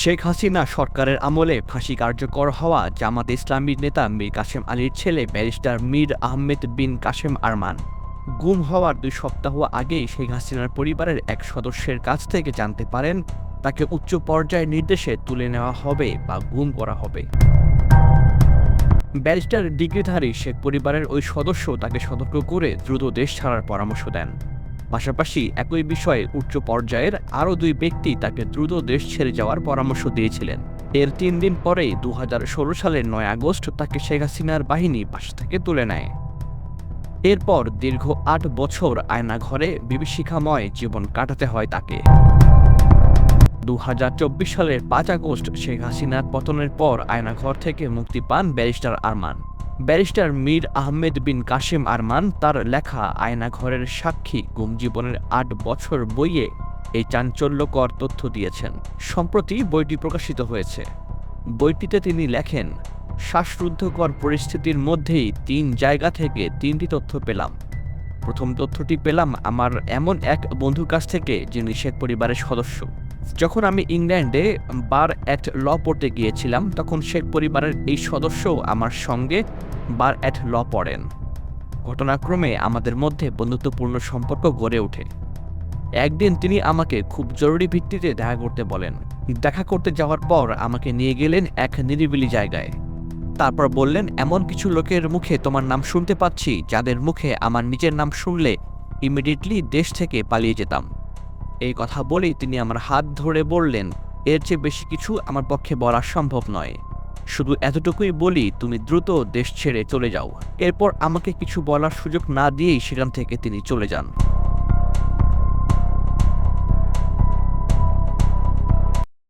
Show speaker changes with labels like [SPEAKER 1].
[SPEAKER 1] শেখ হাসিনা সরকারের আমলে ফাঁসি কার্যকর হওয়া জামাত ইসলামীর নেতা মীর কাসেম আলীর ছেলে ব্যারিস্টার মীর আহমেদ বিন কাসেম আরমান। গুম হওয়ার দুই সপ্তাহ আগেই শেখ হাসিনার পরিবারের এক সদস্যের কাছ থেকে জানতে পারেন, তাকে উচ্চ পর্যায়ের নির্দেশে তুলে নেওয়া হবে বা গুম করা হবে। ব্যারিস্টার ডিগ্রিধারী শেখ পরিবারের ওই সদস্য তাকে সতর্ক করে দ্রুত দেশ ছাড়ার পরামর্শ দেন। পাশাপাশি একই বিষয়ে উচ্চ পর্যায়ের আরও দুই ব্যক্তি তাকে দ্রুত দেশ ছেড়ে যাওয়ার পরামর্শ দিয়েছিলেন। এর তিন দিন পরেই দু হাজার ষোলো সালের নয় আগস্ট তাকে শেখ হাসিনার বাহিনী বাসা থেকে তুলে নেয়। এরপর দীর্ঘ আট বছর আয়নাঘরে বিভীষিকাময় জীবন কাটাতে হয় তাকে। দু হাজার চব্বিশ সালের পাঁচ আগস্ট শেখ হাসিনার পতনের পর আয়নাঘর থেকে মুক্তি পান ব্যারিস্টার আরমান। ব্যারিস্টার মীর আহমেদ বিন কাশিম আরমান তার লেখা আয়নাঘরের সাক্ষী গুম জীবনের আট বছর বইয়ে এই চাঞ্চল্যকর তথ্য দিয়েছেন। সম্প্রতি বইটি প্রকাশিত হয়েছে। বইটিতে তিনি লেখেন, শ্বাসরুদ্ধকর পরিস্থিতির মধ্যেই তিন জায়গা থেকে তিনটি তথ্য পেলাম। প্রথম তথ্যটি পেলাম আমার এমন এক বন্ধুর কাছ থেকে যিনি শেখ পরিবারের সদস্য। যখন আমি ইংল্যান্ডে বার অ্যাট ল পড়তে গিয়েছিলাম, তখন শেখ পরিবারের এই সদস্য আমার সঙ্গে বার অ্যাট ল পড়েন। ঘটনাক্রমে আমাদের মধ্যে বন্ধুত্বপূর্ণ সম্পর্ক গড়ে ওঠে। একদিন তিনি আমাকে খুব জরুরি ভিত্তিতে দেখা করতে বলেন। দেখা করতে যাওয়ার পর আমাকে নিয়ে গেলেন এক নিরিবিলি জায়গায়। তারপর বললেন, এমন কিছু লোকের মুখে তোমার নাম শুনতে পাচ্ছি, যাদের মুখে আমার নিজের নাম শুনলে ইমিডিয়েটলি দেশ থেকে পালিয়ে যেতাম। এই কথা বলেই তিনি আমার হাত ধরে বললেন, এর চেয়ে বেশি কিছু আমার পক্ষে বলা সম্ভব নয়। শুধু এতটুকুই বলি, তুমি দ্রুত দেশ ছেড়ে চলে যাও। এরপর আমাকে কিছু বলার সুযোগ না দিয়েই সেখান থেকে তিনি চলে যান।